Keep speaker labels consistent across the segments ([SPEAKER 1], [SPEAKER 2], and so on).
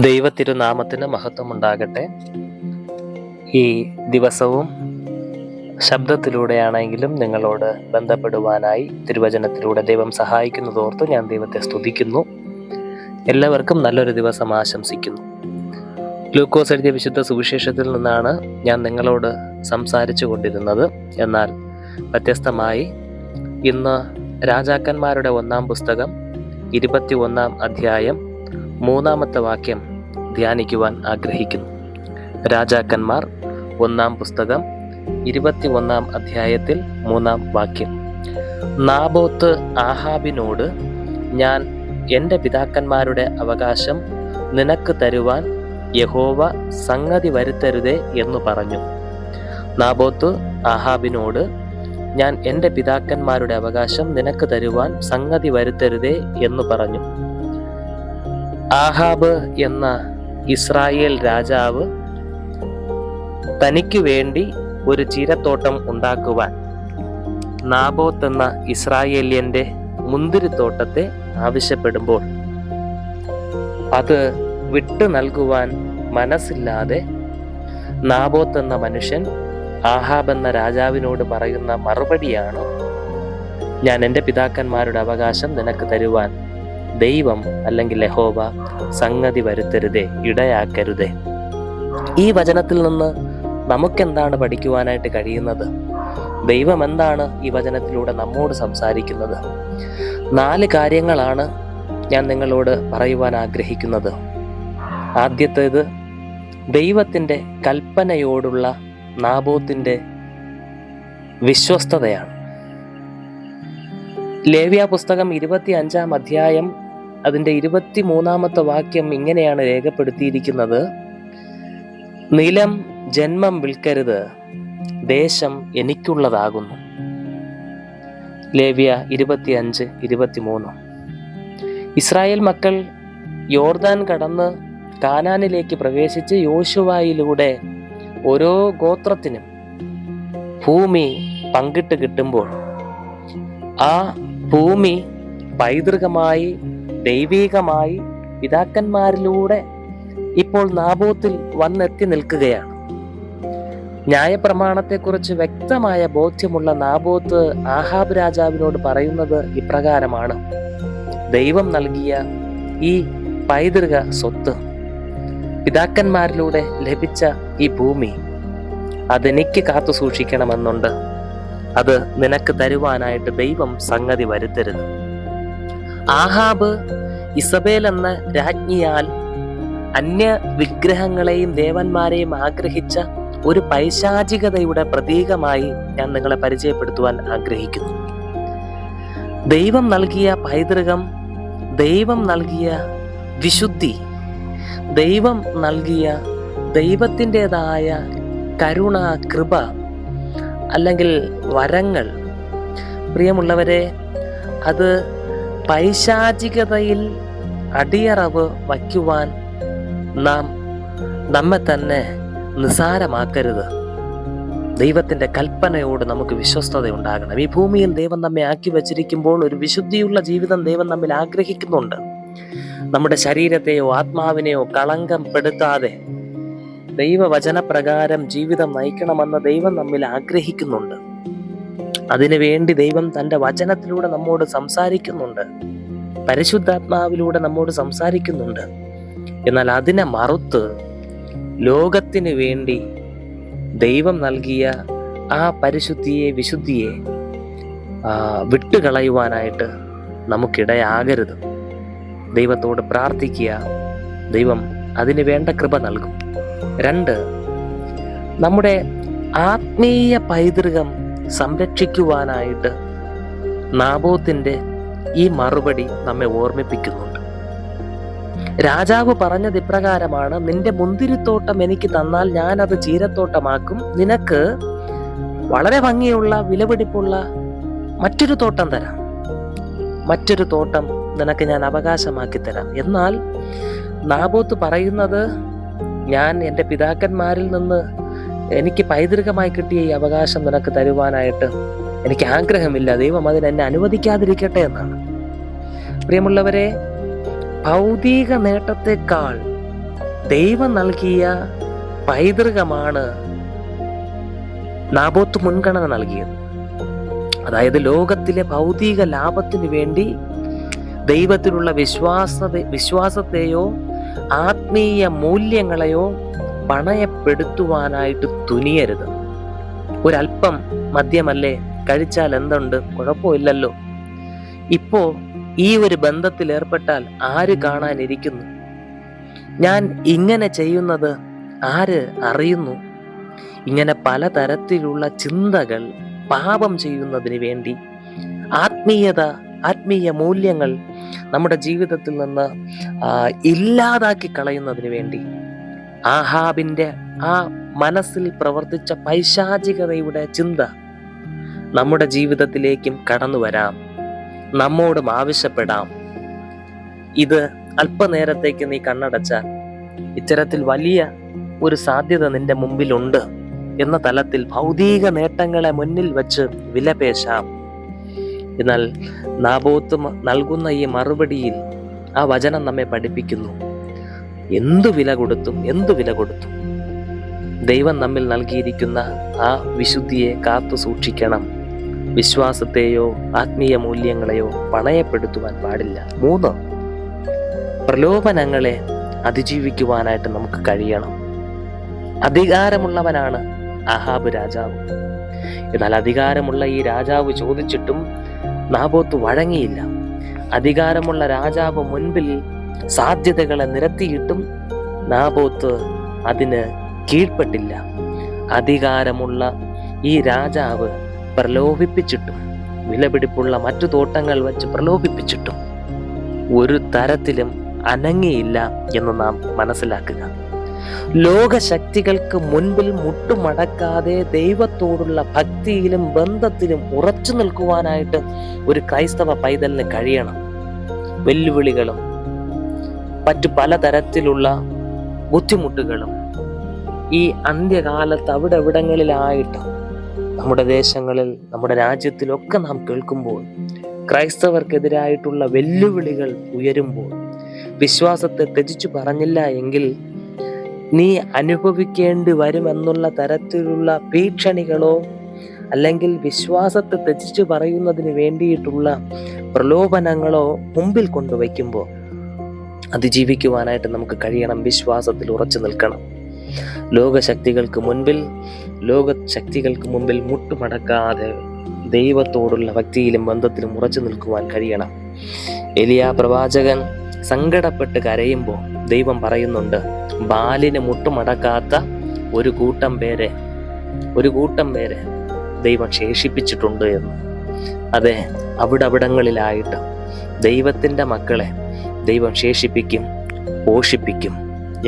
[SPEAKER 1] ദൈവത്തിരുനാമത്തിന് മഹത്വമുണ്ടാകട്ടെ. ഈ ദിവസവും ശബ്ദത്തിലൂടെയാണെങ്കിലും നിങ്ങളോട് ബന്ധപ്പെടുവാനായി തിരുവചനത്തിലൂടെ ദൈവം സഹായിക്കുന്നതോർത്ത് ഞാൻ ദൈവത്തെ സ്തുതിക്കുന്നു. എല്ലാവർക്കും നല്ലൊരു ദിവസം ആശംസിക്കുന്നു. ഗ്ലൂക്കോസ് എഴുതിയ വിശുദ്ധ സുവിശേഷത്തിൽ നിന്നാണ് ഞാൻ നിങ്ങളോട് സംസാരിച്ചു കൊണ്ടിരുന്നത്. എന്നാൽ വ്യത്യസ്തമായി ഇന്ന് രാജാക്കന്മാരുടെ ഒന്നാം പുസ്തകം ഇരുപത്തി ഒന്നാം അധ്യായം മൂന്നാമത്തെ വാക്യം ധ്യാനിക്കുവാൻ ആഗ്രഹിക്കുന്നു. രാജാക്കന്മാർ ഒന്നാം പുസ്തകം ഇരുപത്തി ഒന്നാം അധ്യായത്തിൽ മൂന്നാം വാക്യം. നാബോത്ത് ആഹാബിനോട് ഞാൻ എന്റെ പിതാക്കന്മാരുടെ അവകാശം നിനക്ക് തരുവാൻ യഹോവ സംഗതി വരുത്തരുതേ എന്ന് പറഞ്ഞു. നാബോത്ത് ആഹാബിനോട് ഞാൻ എന്റെ പിതാക്കന്മാരുടെ അവകാശം നിനക്ക് തരുവാൻ സംഗതി വരുത്തരുതേ എന്ന് പറഞ്ഞു. ആഹാബ് എന്ന ഇസ്രായേൽ രാജാവ് തനിക്ക് വേണ്ടി ഒരു ചീരത്തോട്ടം ഉണ്ടാക്കുവാൻ നാബോത്ത് എന്ന ഇസ്രായേലിയന്റെ മുന്തിരിത്തോട്ടത്തെ ആവശ്യപ്പെടുമ്പോൾ അത് വിട്ടു നൽകുവാൻ മനസ്സില്ലാതെ നാബോത്ത് എന്ന മനുഷ്യൻ ആഹാബ് എന്ന രാജാവിനോട് പറയുന്ന മറുപടിയാണ് ഞാൻ എന്റെ പിതാക്കന്മാരുടെ അവകാശം നിനക്ക് തരുവാൻ ദൈവം അല്ലെങ്കിൽ ലഹോബ സംഗതി വരുത്തരുതേ ഇടയാക്കരുതേ. ഈ വചനത്തിൽ നിന്ന് നമുക്കെന്താണ് പഠിക്കുവാനായിട്ട് കഴിയുന്നത്? ദൈവം എന്താണ് ഈ വചനത്തിലൂടെ നമ്മോട് സംസാരിക്കുന്നത്? നാല് കാര്യങ്ങളാണ് ഞാൻ നിങ്ങളോട് പറയുവാൻ ആഗ്രഹിക്കുന്നത്. ആദ്യത്തേത് ദൈവത്തിന്റെ കൽപ്പനയോടുള്ള നാബോത്തിന്റെ വിശ്വസ്തതയാണ്. ലേവ്യ പുസ്തകം ഇരുപത്തി അഞ്ചാം അധ്യായം അതിന്റെ ഇരുപത്തി മൂന്നാമത്തെ വാക്യം ഇങ്ങനെയാണ് രേഖപ്പെടുത്തിയിരിക്കുന്നത്. നിലം ജന്മം വിൽക്കരുത് ദേശം എനിക്കുള്ളതാകുന്നു. ലേവ്യ ഇരുപത്തി അഞ്ച് ഇരുപത്തി മൂന്ന് ഇസ്രായേൽ മക്കൾ യോർദാൻ കടന്ന് കാനാനിലേക്ക് പ്രവേശിച്ച് യോശുവായിലൂടെ ഓരോ ഗോത്രത്തിനും ഭൂമി പങ്കിട്ട് കിട്ടുമ്പോൾ ആ ഭൂമി പൈതൃകമായി ദൈവീകമായി പിതാക്കന്മാരിലൂടെ ഇപ്പോൾ നാബോത്തിൽ വന്നെത്തി നിൽക്കുകയാണ്. ന്യായപ്രമാണത്തെക്കുറിച്ച് വ്യക്തമായ ബോധ്യമുള്ള നാബോത്ത് ആഹാബ് രാജാവിനോട് പറയുന്നത് ഇപ്രകാരമാണ്. ദൈവം നൽകിയ ഈ പൈതൃക സ്വത്ത് പിതാക്കന്മാരിലൂടെ ലഭിച്ച ഈ ഭൂമി അതെനിക്ക് കാത്തു സൂക്ഷിക്കണമെന്നുണ്ട്. അത് നിനക്ക് തരുവാനായിട്ട് ദൈവം സംഗതി വരുത്തരുത്. ആഹാബ് ഇസബേൽ എന്ന രാജ്ഞിയാൽ അന്യ വിഗ്രഹങ്ങളെയും ദേവന്മാരെയും ആഗ്രഹിച്ച ഒരു പൈശാചികതയുടെ പ്രതീകമായി ഞാൻ നിങ്ങളെ പരിചയപ്പെടുത്തുവാൻ ആഗ്രഹിക്കുന്നു. ദൈവം നൽകിയ പൈതൃകം ദൈവം നൽകിയ വിശുദ്ധി ദൈവം നൽകിയ ദൈവത്തിന്റെതായ കരുണ കൃപ അല്ലെങ്കിൽ വരങ്ങൾ. പ്രിയമുള്ളവരെ അത് പൈശാചികതയിൽ അടിയറവ് വയ്ക്കുവാൻ നാം നമ്മെ തന്നെ നിസാരമാക്കരുത് ദൈവത്തിന്റെ കൽപ്പനയോട് നമുക്ക് വിശ്വസ്തത ഉണ്ടാകണം ഈ ഭൂമിയിൽ ദൈവം നമ്മെ ആക്കി വച്ചിരിക്കുമ്പോൾ ഒരു വിശുദ്ധിയുള്ള ജീവിതം ദൈവം നമ്മിൽ ആഗ്രഹിക്കുന്നുണ്ട്. നമ്മുടെ ശരീരത്തെയോ ആത്മാവിനെയോ കളങ്കം പെടുത്താതെ ദൈവവചനപ്രകാരം ജീവിതം നയിക്കണമെന്ന് ദൈവം നമ്മിൽ ആഗ്രഹിക്കുന്നുണ്ട്. അതിനുവേണ്ടി ദൈവം തന്റെ വചനത്തിലൂടെ നമ്മോട് സംസാരിക്കുന്നുണ്ട്. പരിശുദ്ധാത്മാവിലൂടെ നമ്മോട് സംസാരിക്കുന്നുണ്ട്. എന്നാൽ അതിനെ മറുത്ത് ലോകത്തിന് വേണ്ടി ദൈവം നൽകിയ ആ പരിശുദ്ധിയെ വിശുദ്ധിയെ വിട്ടുകളയുവാനായിട്ട് നമുക്കിടയാകരുത്. ദൈവത്തോട് പ്രാർത്ഥിക്കുക. ദൈവം അതിന് വേണ്ട കൃപ നൽകും. രണ്ട്. നമ്മുടെ ആത്മീയ പൈതൃകം സംരക്ഷിക്കുവാനായിട്ട് നാബോത്തിന്റെ ഈ മറുപടി നമ്മെ ഓർമ്മിപ്പിക്കുന്നുണ്ട്. രാജാവ് പറഞ്ഞത് ഇപ്രകാരമാണ് നിന്റെ മുന്തിരിത്തോട്ടം എനിക്ക് തന്നാൽ ഞാൻ അത് ചീരത്തോട്ടമാക്കും. നിനക്ക് വളരെ ഭംഗിയുള്ള വിലപിടിപ്പുള്ള മറ്റൊരു തോട്ടം തരാം. മറ്റൊരു തോട്ടം നിനക്ക് ഞാൻ അവകാശമാക്കി തരാം. എന്നാൽ നാബോത്ത് പറയുന്നത് ഞാൻ എന്റെ പിതാക്കന്മാരിൽ നിന്ന് എനിക്ക് പൈതൃകമായി കിട്ടിയ ഈ അവകാശം നിനക്ക് തരുവാനായിട്ട് എനിക്ക് ആഗ്രഹമില്ല. ദൈവം അതിന് എന്നെ അനുവദിക്കാതിരിക്കട്ടെ എന്നാണ്. പ്രിയമുള്ളവരെ ഭൗതിക നേട്ടത്തെക്കാൾ ദൈവം നൽകിയ പൈതൃകമാണ് നാബോത്ത് മുൻഗണന നൽകിയത്. അതായത് ലോകത്തിലെ ഭൗതിക ലാഭത്തിന് വേണ്ടി ദൈവത്തിലുള്ള വിശ്വാസ വിശ്വാസത്തെയോ ആത്മീയ മൂല്യങ്ങളെയോ പണയപ്പെടുത്തുവാനായിട്ട് തുനിയരുത്. ഒരല്പം മദ്യമല്ലേ? കഴിച്ചാൽ എന്തുണ്ട്? കുഴപ്പമില്ലല്ലോ. ഇപ്പോ ഈ ഒരു ബന്ധത്തിൽ ഏർപ്പെട്ടാൽ ആര് കാണാനിരിക്കുന്നു? ഞാൻ ഇങ്ങനെ ചെയ്യുന്നത് ആര് അറിയുന്നു? ഇങ്ങനെ പലതരത്തിലുള്ള ചിന്തകൾ പാപം ചെയ്യുന്നതിന് വേണ്ടി ആത്മീയത ആത്മീയ മൂല്യങ്ങൾ നമ്മുടെ ജീവിതത്തിൽ നിന്ന് ഇല്ലാതാക്കി കളയുന്നതിന് വേണ്ടി. ആഹാബിന്റെ ആ മനസ്സിൽ പ്രവർത്തിച്ച പൈശാചികതയുടെ ചിന്ത നമ്മുടെ ജീവിതത്തിലേക്കും കടന്നു വരാം. നമ്മോടും ആവശ്യപ്പെടാം. ഇത് അല്പനേരത്തേക്ക് നീ കണ്ണടച്ചാൽ ഇത്തരത്തിൽ വലിയ ഒരു സാധ്യത നിന്റെ മുമ്പിലുണ്ട് എന്ന തലത്തിൽ ഭൗതിക നേട്ടങ്ങളെ മുന്നിൽ വച്ച് വിലപേശാം. എന്നാൽ നാബോത്ത് നൽകുന്ന ഈ മറുപടിയിൽ ആ വചനം നമ്മെ പഠിപ്പിക്കുന്നു. എന്തു വില കൊടുത്തും എന്തു വില കൊടുത്തും. ദൈവം നമ്മിൽ നൽകിയിരിക്കുന്ന ആ വിശുദ്ധിയെ കാത്തു സൂക്ഷിക്കണം. വിശ്വാസത്തെയോ ആത്മീയ മൂല്യങ്ങളെയോ പണയപ്പെടുത്തുവാൻ പാടില്ല. മൂന്ന് പ്രലോഭനങ്ങളെ അതിജീവിക്കുവാനായിട്ട് നമുക്ക് കഴിയണം. അധികാരമുള്ളവനാണ് അഹാബ് രാജാവ്. എന്നാൽ അധികാരമുള്ള ഈ രാജാവ് ചോദിച്ചിട്ടും നാബോത്ത് വഴങ്ങിയില്ല. അധികാരമുള്ള രാജാവ് മുൻപിൽ സാധ്യതകളെ നിരത്തിയിട്ടും നാബോത്ത് അതിന് കീഴ്പ്പെട്ടില്ല. അധികാരമുള്ള ഈ രാജാവ് പ്രലോഭിപ്പിച്ചിട്ടും വിലപിടിപ്പുള്ള മറ്റു തോട്ടങ്ങൾ വച്ച് പ്രലോഭിപ്പിച്ചിട്ടും ഒരു തരത്തിലും അനങ്ങിയില്ല എന്ന് നാം മനസ്സിലാക്കുക. ലോകശക്തികൾക്ക് മുൻപിൽ മുട്ടുമടക്കാതെ ദൈവത്തോടുള്ള ഭക്തിയിലും ബന്ധത്തിലും ഉറച്ചു നിൽക്കുവാനായിട്ട് ഒരു ക്രൈസ്തവ പൈതലിന് കഴിയണം. വെല്ലുവിളികളും മറ്റു പലതരത്തിലുള്ള ബുദ്ധിമുട്ടുകളും ഈ അന്ത്യകാലത്ത് അവിടെ എവിടങ്ങളിലായിട്ട് നമ്മുടെ ദേശങ്ങളിൽ നമ്മുടെ രാജ്യത്തിലൊക്കെ നാം കേൾക്കുമ്പോൾ ക്രൈസ്തവർക്കെതിരായിട്ടുള്ള വെല്ലുവിളികൾ ഉയരുമ്പോൾ വിശ്വാസത്തെ ത്യജിച്ചു പറഞ്ഞില്ല എങ്കിൽ നീ അനുഭവിക്കേണ്ടി വരുമെന്നുള്ള തരത്തിലുള്ള ഭീഷണികളോ അല്ലെങ്കിൽ വിശ്വാസത്തെ ത്യജിച്ചു പറയുന്നതിന് വേണ്ടിയിട്ടുള്ള പ്രലോഭനങ്ങളോ മുമ്പിൽ കൊണ്ടുവയ്ക്കുമ്പോൾ അതിജീവിക്കുവാനായിട്ട് നമുക്ക് കഴിയണം വിശ്വാസത്തിൽ ഉറച്ചു നിൽക്കണം. ലോകശക്തികൾക്ക് മുൻപിൽ ലോക ശക്തികൾക്ക് മുമ്പിൽ മുട്ടുമടക്കാതെ ദൈവത്തോടുള്ള ഭക്തിയിലും ബന്ധത്തിലും ഉറച്ചു നിൽക്കുവാൻ കഴിയണം. എലിയ പ്രവാചകൻ സങ്കടപ്പെട്ട് കരയുമ്പോൾ ദൈവം പറയുന്നുണ്ട് ബാലിന് മുട്ടുമടക്കാത്ത ഒരു കൂട്ടം പേരെ ഒരു കൂട്ടം പേരെ ദൈവം ശേഷിപ്പിച്ചിട്ടുണ്ട് എന്ന്. അതെ അവിടെ അവിടങ്ങളിലായിട്ട് ദൈവത്തിന്റെ മക്കളെ ദൈവം ശേഷിപ്പിക്കും പോഷിപ്പിക്കും.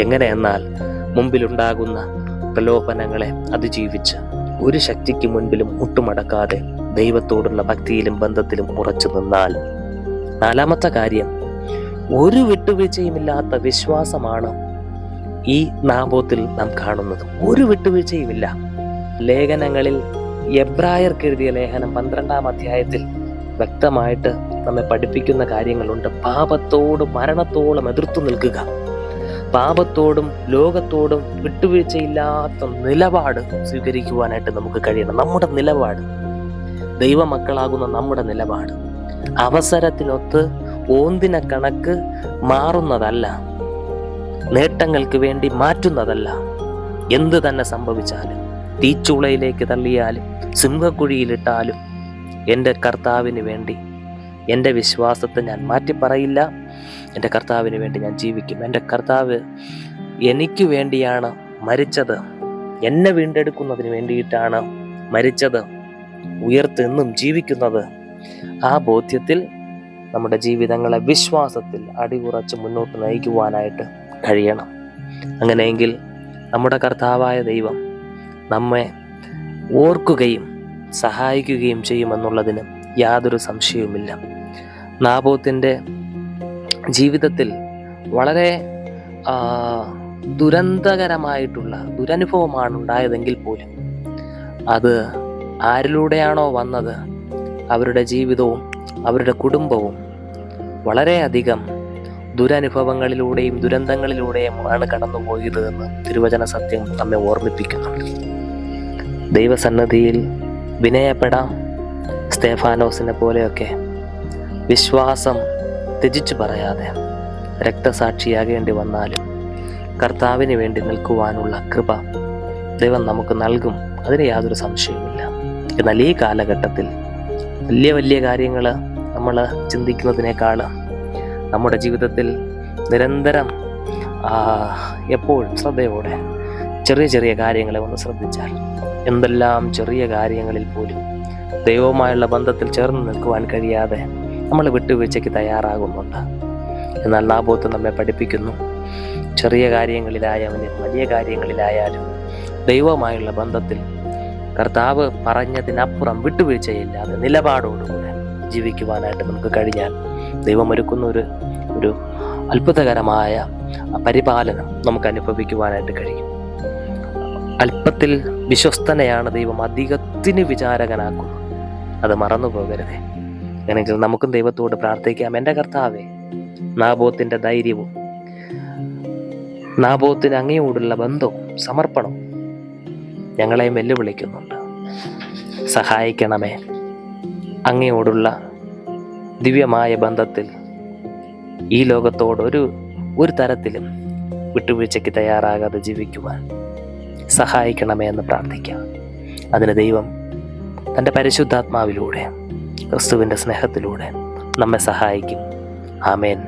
[SPEAKER 1] എങ്ങനെയെന്നാൽ മുമ്പിലുണ്ടാകുന്ന പ്രലോഭനങ്ങളെ അതിജീവിച്ച് ഒരു ശക്തിക്ക് മുൻപിലും മുട്ടുമടക്കാതെ ദൈവത്തോടുള്ള ഭക്തിയിലും ബന്ധത്തിലും ഉറച്ചു നിന്നാൽ നാലാമത്തെ കാര്യം ഒരു വിട്ടുവീഴ്ചയുമില്ലാത്ത വിശ്വാസമാണ് ഈ നാബോത്തിൽ നാം കാണുന്നത്. ഒരു വിട്ടുവീഴ്ചയുമില്ല. ലേഖനങ്ങളിൽ എബ്രായർക്ക് എഴുതിയ ലേഖനം പന്ത്രണ്ടാം അധ്യായത്തിൽ വ്യക്തമായിട്ട് നമ്മെ പഠിപ്പിക്കുന്ന കാര്യങ്ങളുണ്ട്. പാപത്തോടും മരണത്തോളം എതിർത്തു നിൽക്കുക. പാപത്തോടും ലോകത്തോടും വിട്ടുവീഴ്ചയില്ലാത്ത നിലപാട് സ്വീകരിക്കുവാനായിട്ട് നമുക്ക് കഴിയണം. നമ്മുടെ നിലപാട്. ദൈവമക്കളാകുന്ന നമ്മുടെ നിലപാട്. അവസരത്തിനൊത്ത് ഓന്തിന കണക്ക് മാറുന്നതല്ല. നേട്ടങ്ങൾക്ക് വേണ്ടി മാറ്റുന്നതല്ല. എന്ത് തന്നെ സംഭവിച്ചാലും തീച്ചുളയിലേക്ക് തള്ളിയാലും സിംഹക്കുഴിയിലിട്ടാലും എന്റെ കർത്താവിന് വേണ്ടി എന്റെ വിശ്വാസത്തെ ഞാൻ മാറ്റി പറയില്ല. എന്റെ കർത്താവിന് വേണ്ടി ഞാൻ ജീവിക്കും. എന്റെ കർത്താവ് എനിക്ക് വേണ്ടിയാണ് മരിച്ചത്. എന്നെ വീണ്ടെടുക്കുന്നതിന് വേണ്ടിയിട്ടാണ് മരിച്ചത്. ഉയർത്തെന്നും ജീവിക്കുന്നത്. ആ ബോധ്യത്തിൽ നമ്മുടെ ജീവിതങ്ങളെ വിശ്വാസത്തിൽ അടികുറച്ച് മുന്നോട്ട് നയിക്കുവാനായിട്ട് കഴിയണം. അങ്ങനെയെങ്കിൽ നമ്മുടെ കർത്താവായ ദൈവം നമ്മെ ഓർക്കുകയും സഹായിക്കുകയും ചെയ്യുമെന്നുള്ളതിന് യാതൊരു സംശയവുമില്ല. നാബോത്തിന്റെ ജീവിതത്തിൽ വളരെ ദുരന്തകരമായിട്ടുള്ള ദുരനുഭവമാണ് ഉണ്ടായതെങ്കിൽ പോലും അത് ആരിലൂടെയാണോ വന്നത്? അവരുടെ ജീവിതവും അവരുടെ കുടുംബവും വളരെയധികം ദുരനുഭവങ്ങളിലൂടെയും ദുരന്തങ്ങളിലൂടെയും ആണ് കടന്നുപോയത് എന്ന് തിരുവചന സത്യം നമ്മെ ഓർമ്മിപ്പിക്കുന്നുണ്ട് ദൈവസന്നദ്ധിയിൽ വിനയപ്പെടാം സ്തേഫാനോസിനെ പോലെയൊക്കെ. വിശ്വാസം ത്യജിച്ചു പറയാതെ രക്തസാക്ഷിയാകേണ്ടി വന്നാലും കർത്താവിന് വേണ്ടി നിൽക്കുവാനുള്ള കൃപ ദൈവം നമുക്ക് നൽകും. അതിന് യാതൊരു സംശയവുമില്ല. എന്നാൽ ഈ കാലഘട്ടത്തിൽ വലിയ വലിയ കാര്യങ്ങൾ നമ്മൾ ചിന്തിക്കുന്നതിനേക്കാൾ നമ്മുടെ ജീവിതത്തിൽ നിരന്തരം എപ്പോഴും ശ്രദ്ധയോടെ ചെറിയ ചെറിയ കാര്യങ്ങളെ ഒന്ന് ശ്രദ്ധിച്ചാൽ എന്തെല്ലാം ചെറിയ കാര്യങ്ങളിൽ പോലും ദൈവവുമായുള്ള ബന്ധത്തിൽ ചേർന്ന് നിൽക്കുവാൻ കഴിയാതെ നമ്മൾ വിട്ടുവീഴ്ചയ്ക്ക് തയ്യാറാകുന്നുണ്ട്. എന്നാൽ നാബോത്ത് നമ്മെ പഠിപ്പിക്കുന്നു ചെറിയ കാര്യങ്ങളിലായാലും വലിയ കാര്യങ്ങളിലായാലും ദൈവവുമായുള്ള ബന്ധത്തിൽ കർത്താവ് പറഞ്ഞതിനപ്പുറം വിട്ടുവീഴ്ചയില്ലാതെ നിലപാടോടുകൂടെ ജീവിക്കുവാനായിട്ട് നമുക്ക് കഴിഞ്ഞാൽ ദൈവമൊരുക്കുന്ന ഒരു ഒരു അത്ഭുതകരമായ പരിപാലനം നമുക്ക് അനുഭവിക്കുവാനായിട്ട് കഴിയും. അല്പത്തിൽ വിശ്വസ്തനെയാണ് ദൈവം അധികത്തിന് വിചാരകനാക്കുന്നത്. അത് മറന്നു പോകരുതേ. അങ്ങനെങ്കിൽ നമുക്കും ദൈവത്തോട് പ്രാർത്ഥിക്കാം. എന്റെ കർത്താവേ നാബോത്തിന്റെ ധൈര്യവും നാബോത്തിന് അങ്ങയോടുള്ള ബന്ധവും സമർപ്പണവും ഞങ്ങളെയും വെല്ലുവിളിക്കുന്നുണ്ട്. സഹായിക്കണമേ. അങ്ങയോടുള്ള ദിവ്യമായ ബന്ധത്തിൽ ഈ ലോകത്തോട് ഒരു ഒരു തരത്തിലും വിട്ടുവീഴ്ചയ്ക്ക് തയ്യാറാകാതെ ജീവിക്കുവാൻ സഹായിക്കണമേ എന്ന് പ്രാർത്ഥിക്കാം. അതിന് ദൈവം തന്റെ പരിശുദ്ധാത്മാവിലൂടെ ക്രിസ്തുവിന്റെ സ്നേഹത്തിലൂടെ നമ്മെ സഹായിക്കും. ആമേൻ.